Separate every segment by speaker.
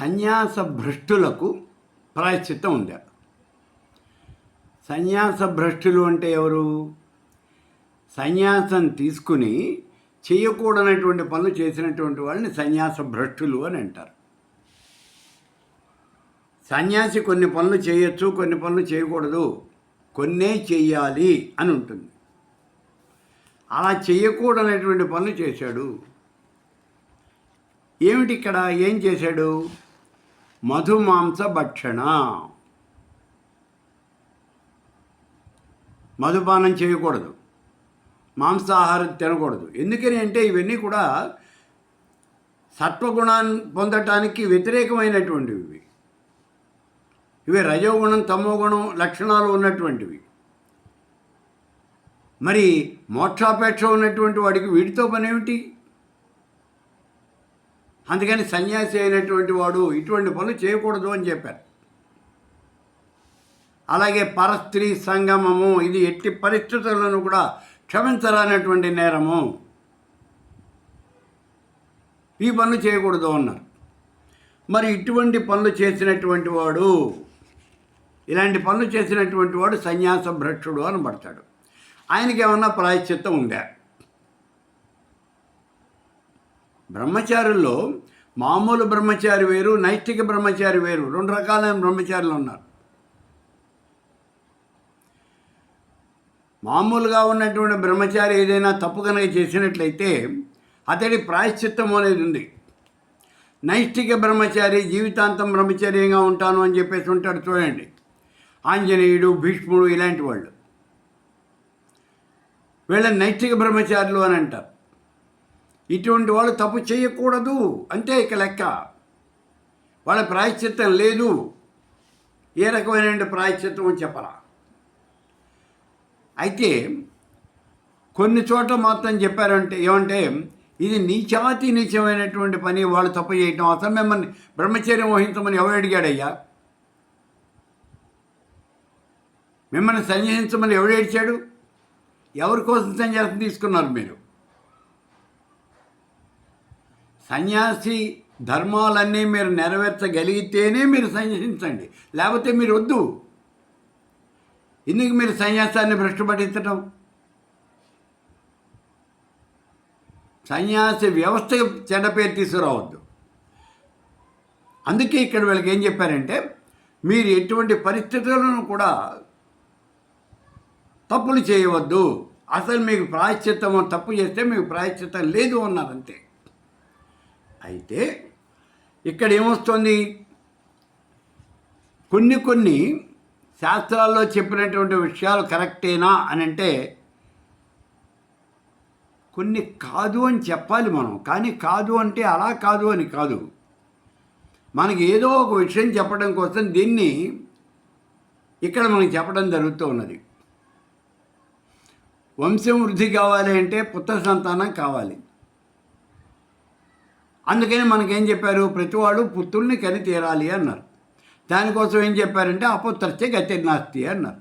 Speaker 1: సన్యాస భ్రష్టులకు ప్రాయశ్చిత్తం ఉందా? సన్యాస భ్రష్టులు అంటే ఎవరు? సన్యాసం తీసుకుని చేయకూడనటువంటి పనులు చేసినటువంటి వాళ్ళని సన్యాస భ్రష్టులు అని అంటారు. సన్యాసి కొన్ని పనులు చేయొచ్చు కొన్ని పనులు చేయకూడదు. కొన్నే చేయాలి అని ఉంటుంది. అలా చేయకూడనటువంటి పనులు చేశాడు. ఏమిటి ఇక్కడ? ఏం చేశాడు? మధుమాంస భక్షణ మధుపానం చేయకూడదు. మాంసాహారం తినకూడదు. ఎందుకని అంటే ఇవన్నీ కూడా సత్వగుణాన్ని పొందటానికి వ్యతిరేకమైనటువంటివి. ఇవి ఇవి రజోగుణం తమోగుణం లక్షణాలు ఉన్నటువంటివి. మరి మోక్షాపేక్ష ఉన్నటువంటి వాడికి వీటితో పనేమిటి? అందుకని సన్యాసి అయినటువంటి వాడు ఇటువంటి పనులు చేయకూడదు అని చెప్పారు. అలాగే పరస్త్రీ సంగమము ఇది ఎట్టి పరిస్థితులను కూడా క్షమించరానటువంటి నేరము. ఈ పనులు చేయకూడదు అన్నారు. మరి ఇటువంటి పనులు చేసినటువంటి వాడు ఇలాంటి పనులు చేసినటువంటి వాడు సన్యాస భ్రష్టుడు అనబడతాడు ఆయనకి ఏమన్నా ప్రాయశ్చిత్తం ఉందా? బ్రహ్మచారుల్లో మామూలు బ్రహ్మచారి వేరు నైష్టిక బ్రహ్మచారి వేరు. రెండు రకాలైన బ్రహ్మచారులు ఉన్నారు. మామూలుగా ఉన్నటువంటి బ్రహ్మచారి ఏదైనా తప్పు కనుక చేసినట్లయితే అతడి ప్రాయశ్చిత్తం అనేది ఉంది. నైష్టిక బ్రహ్మచారి జీవితాంతం బ్రహ్మచర్యంగా ఉంటాను అని చెప్పేసి ఉంటాడు చూడండి. ఆంజనేయుడు భీష్ముడు ఇలాంటి వాళ్ళు. వీళ్ళ నైష్టిక బ్రహ్మచారులు అని అంటారు. ఇటువంటి వాళ్ళు తప్పు చేయకూడదు అంటే ఇక లెక్క. వాళ్ళ ప్రాయశ్చిత్తం లేదు. ఏ రకమైన ప్రాయశ్చిత్తం అని చెప్పరా అయితే కొన్ని చోట్ల మాత్రం చెప్పారంటే ఏమంటే ఇది నీచాతి నీచమైనటువంటి పని వాళ్ళు తప్పు చేయటం అసలు మిమ్మల్ని బ్రహ్మచర్యం వహించమని ఎవరు అడిగాడయ్యా? మిమ్మల్ని సన్యాసించమని ఎవడు ఏడ్చాడు? ఎవరి కోసం సన్యాసం తీసుకున్నారు మీరు? సన్యాసి ధర్మాలన్నీ మీరు నెరవేర్చగలిగితేనే మీరు సన్యాసించండి లేకపోతే మీరు వద్దు. ఎందుకు మీరు సన్యాసాన్ని భ్రష్టుపట్టించటం సన్యాసి వ్యవస్థ చెడ్డ పేరు తీసుకురావద్దు. అందుకే ఇక్కడ వీళ్ళకి ఏం చెప్పారంటే మీరు ఎటువంటి పరిస్థితులను కూడా తప్పులు చేయవద్దు. అసలు మీకు ప్రాయశ్చిత్తం తప్పు చేస్తే మీకు ప్రాయశ్చిత్తం లేదు అన్నారంతే అయితే ఇక్కడ ఏమొస్తుంది? కొన్ని కొన్ని శాస్త్రాల్లో చెప్పినటువంటి విషయాలు కరెక్టేనా అని అంటే కొన్ని కాదు అని చెప్పాలి మనం. కానీ కాదు అంటే అలా కాదు అని కాదు. మనకి ఏదో ఒక విషయం చెప్పడం కోసం దీన్ని ఇక్కడ మనకి చెప్పడం జరుగుతూ ఉన్నది. వంశం వృద్ధి కావాలి అంటే పుత్ర సంతానం కావాలి. అందుకని మనకేం చెప్పారు? ప్రతివాడు పుత్రుల్ని కని తీరాలి అన్నారు. దానికోసం ఏం చెప్పారంటే అపుత్రస్య గతి నాస్తి అన్నారు.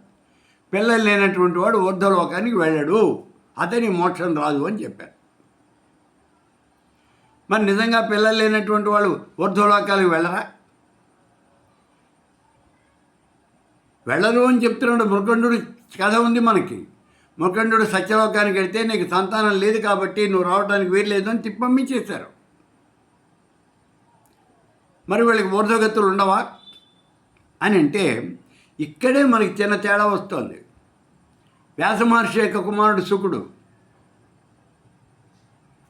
Speaker 1: పిల్లలు లేనటువంటి వాడు ఊర్ధలోకానికి వెళ్ళడు. అతని మోక్షం రాదు అని చెప్పారు. మరి నిజంగా పిల్లలు లేనటువంటి వాళ్ళు ఊర్ధలోకాలకు వెళ్ళరా? వెళ్ళరు అని చెప్తున్నాడు మృగండు కథ ఉంది మనకి. మృగండు సత్యలోకానికి వెళ్తే నీకు సంతానం లేదు కాబట్టి నువ్వు రావడానికి వీల్లేదు అని తిప్పమ్మించేశారు మరి వీళ్ళకి ఊర్ధ్వగతులు ఉండవా? అని అంటే ఇక్కడే మనకి చిన్న తేడా వస్తుంది. వ్యాస మహర్షి యొక్క కుమారుడు శుకుడు.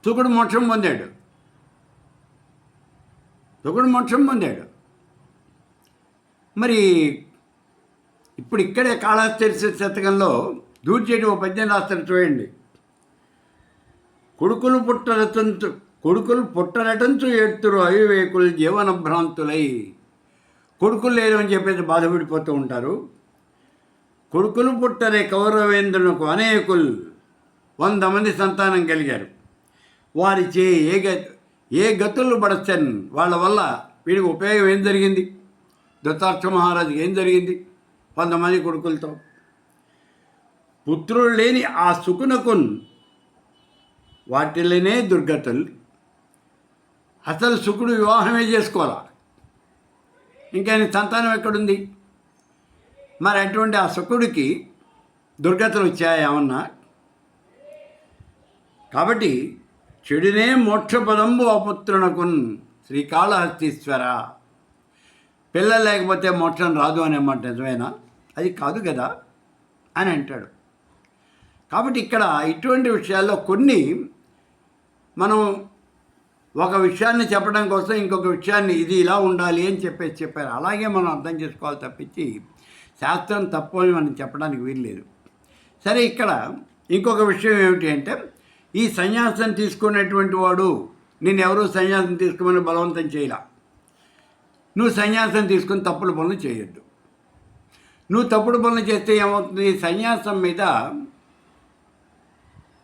Speaker 1: శుకుడు మోక్షం పొందాడు. శుకుడు మోక్షం పొందాడు. మరి ఇప్పుడు ఇక్కడే కాళాస్తి శతకంలో దూర్చేటి ఓ పద్యం రాస్తారు చూడండి. కొడుకులు పుట్టరతంతు కొడుకులు పుట్టనటంచు ఎత్తురు అవివేకులు జీవన భ్రాంతులై. కొడుకులు లేరు అని చెప్పేసి బాధపడిపోతూ ఉంటారు. కొడుకులు పుట్టనే కౌరవేంద్రునకు అనేకులు వంద మంది సంతానం కలిగారు. వారిచే ఏ గ ఏ గతులు పడచ్చన్ వాళ్ళ వల్ల వీడికి ఉపయోగం ఏం జరిగింది? దత్తార్థ మహారాజుకి ఏం జరిగింది? వంద మంది కొడుకులతో. పుత్రులు లేని ఆ సుకునకున్ వాటిలోనే దుర్గతులు. అసలు సుకుడు వివాహమే చేసుకోవాలా ఇంకా నీ సంతానం ఎక్కడుంది? మరి అటువంటి ఆ శుకుడికి దుర్గతులు వచ్చాయి ఏమన్నా? కాబట్టి చెడునే మోక్షపదంబు అపుత్రునకున్ శ్రీకాళహస్తీశ్వర. పిల్లలు లేకపోతే మోక్షం రాదు అనే మాట నిజమేనా? అది కాదు కదా అని అంటాడు. కాబట్టి ఇక్కడ ఇటువంటి విషయాల్లో కొన్ని మనం ఒక విషయాన్ని చెప్పడం కోసం ఇంకొక విషయాన్ని ఇది ఇలా ఉండాలి అని చెప్పేసి చెప్పారు. అలాగే మనం అర్థం చేసుకోవాలి తప్పించి శాస్త్రం తప్పు అని మనం చెప్పడానికి వీల్లేదు సరే ఇక్కడ ఇంకొక విషయం ఏమిటి అంటే ఈ సన్యాసం తీసుకునేటువంటి వాడు నేను ఎవరు సన్యాసం తీసుకోమని బలవంతం చేయలా. నువ్వు సన్యాసం తీసుకుని తప్పుడు పనులు చేయొద్దు. నువ్వు తప్పుడు పనులు చేస్తే ఏమవుతుంది? సన్యాసం మీద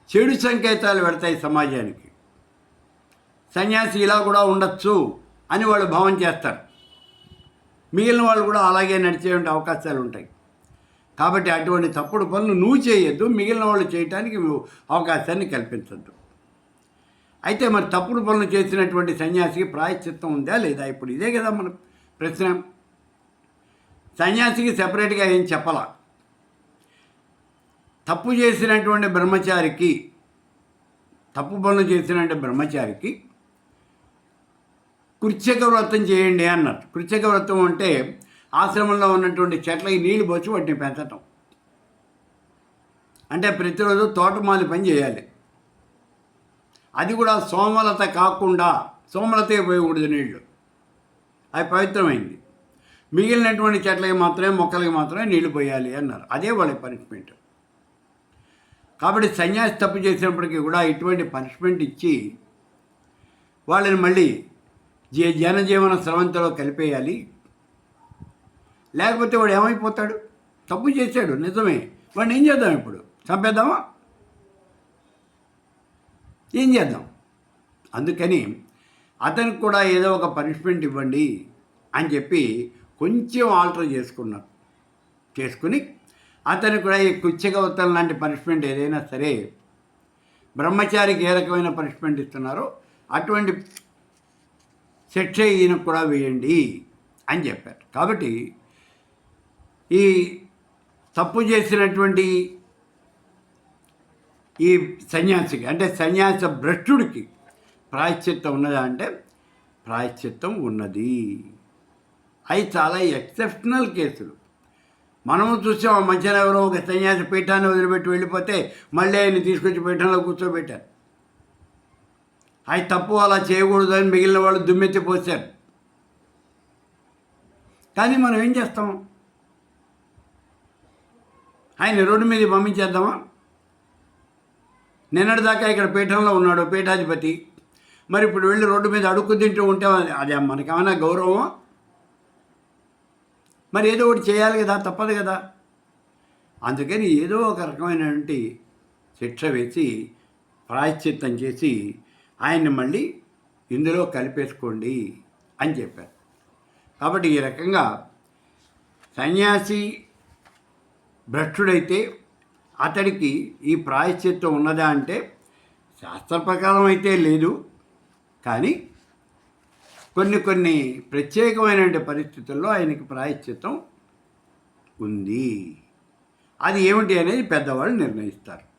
Speaker 1: చెడు సంకేతాలు పెడతాయి సమాజానికి. సన్యాసి ఇలా కూడా ఉండొచ్చు అని వాళ్ళు భావం చేస్తారు. మిగిలిన వాళ్ళు కూడా అలాగే నడిచే అవకాశాలు ఉంటాయి. కాబట్టి అటువంటి తప్పుడు పనులు నువ్వు చేయొద్దు మిగిలిన వాళ్ళు చేయటానికి అవకాశాన్ని కల్పించద్దు. అయితే మరి తప్పుడు పనులు చేసినటువంటి సన్యాసికి ప్రాయశ్చిత్తం ఉందా లేదా? ఇప్పుడు ఇదే కదా మన ప్రశ్న. సన్యాసికి సెపరేట్గా ఏం చెప్పాల? తప్పు చేసినటువంటి బ్రహ్మచారికి తప్పు పనులు చేసినటువంటి బ్రహ్మచారికి కృత్యక వ్రతం చేయండి అన్నారు. కృత్యక వ్రతం అంటే ఆశ్రమంలో ఉన్నటువంటి చెట్లకి నీళ్ళు పోసి వాటిని పెంచటం. అంటే ప్రతిరోజు తోటమాలి పని చేయాలి. అది కూడా సోమలత కాకుండా సోమలత పోయకూడదు నీళ్ళు. అది పవిత్రమైంది. మిగిలినటువంటి చెట్లకి మాత్రమే మొక్కలకి మాత్రమే నీళ్ళు పోయాలి అన్నారు. అదే వాళ్ళ పనిష్మెంట్. కాబట్టి సన్యాసి తప్పు చేసినప్పటికీ కూడా ఇటువంటి పనిష్మెంట్ ఇచ్చి వాళ్ళని మళ్ళీ జీ జనజీవన స్రవంతిలో కలిపేయాలి. లేకపోతే వాడు ఏమైపోతాడు? తప్పు చేశాడు. నిజమే. వాడిని ఏం చేద్దాం ఇప్పుడు? చంపేద్దామా? ఏం చేద్దాం? అందుకని అతనికి కూడా ఏదో ఒక పనిష్మెంట్ ఇవ్వండి అని చెప్పి కొంచెం ఆల్టర్ చేసుకున్నారు చేసుకుని అతనికి కూడా ఈ కుచ్చగవతం లాంటి పనిష్మెంట్ ఏదైనా సరే బ్రహ్మచారికి ఏ రకమైన పనిష్మెంట్ ఇస్తున్నారో అటువంటి శిక్ష ఈయనకు కూడా వేయండి అని చెప్పారు. కాబట్టి ఈ తప్పు చేసినటువంటి ఈ సన్యాసికి అంటే సన్యాస భ్రష్టుడికి ప్రాయశ్చిత్తం ఉన్నదా అంటే ప్రాయశ్చిత్తం ఉన్నది. అవి చాలా ఎక్సెప్షనల్ కేసులు. మనము చూసాం ఆ మధ్యన ఎవరో ఒక సన్యాసి పీఠాన్ని వదిలిపెట్టి వెళ్ళిపోతే మళ్ళీ ఆయన్ని తీసుకొచ్చి పీఠంలో కూర్చోబెట్టారు. అది తప్పు అలా చేయకూడదు అని మిగిలిన వాళ్ళు దుమ్మెత్తిపోసారు కానీ మనం ఏం చేస్తాం? ఆయన రోడ్డు మీద పంపించేద్దామా? నిన్నటిదాకా ఇక్కడ పీఠంలో ఉన్నాడు పీఠాధిపతి. మరి ఇప్పుడు వెళ్ళి రోడ్డు మీద అడుక్కు తింటూ ఉంటే అది మనకేమైనా గౌరవం మరి ఏదో ఒకటి చేయాలి కదా తప్పదు కదా. అందుకని ఏదో ఒక రకమైనటువంటి శిక్ష వేసి ప్రాయశ్చిత్తం చేసి ఆయన్ని మళ్ళీ ఇందులో కలిపేసుకోండి అని చెప్పారు. కాబట్టి ఈ రకంగా సన్యాసి భ్రష్టుడైతే అతడికి ఈ ప్రాయశ్చిత్తం ఉన్నదా అంటే శాస్త్ర ప్రకారం అయితే లేదు. కానీ కొన్ని కొన్ని ప్రత్యేకమైన పరిస్థితుల్లో ఆయనకి ప్రాయశ్చిత్తం ఉంది. అది ఏమిటి అనేది పెద్దవాళ్ళు నిర్ణయిస్తారు.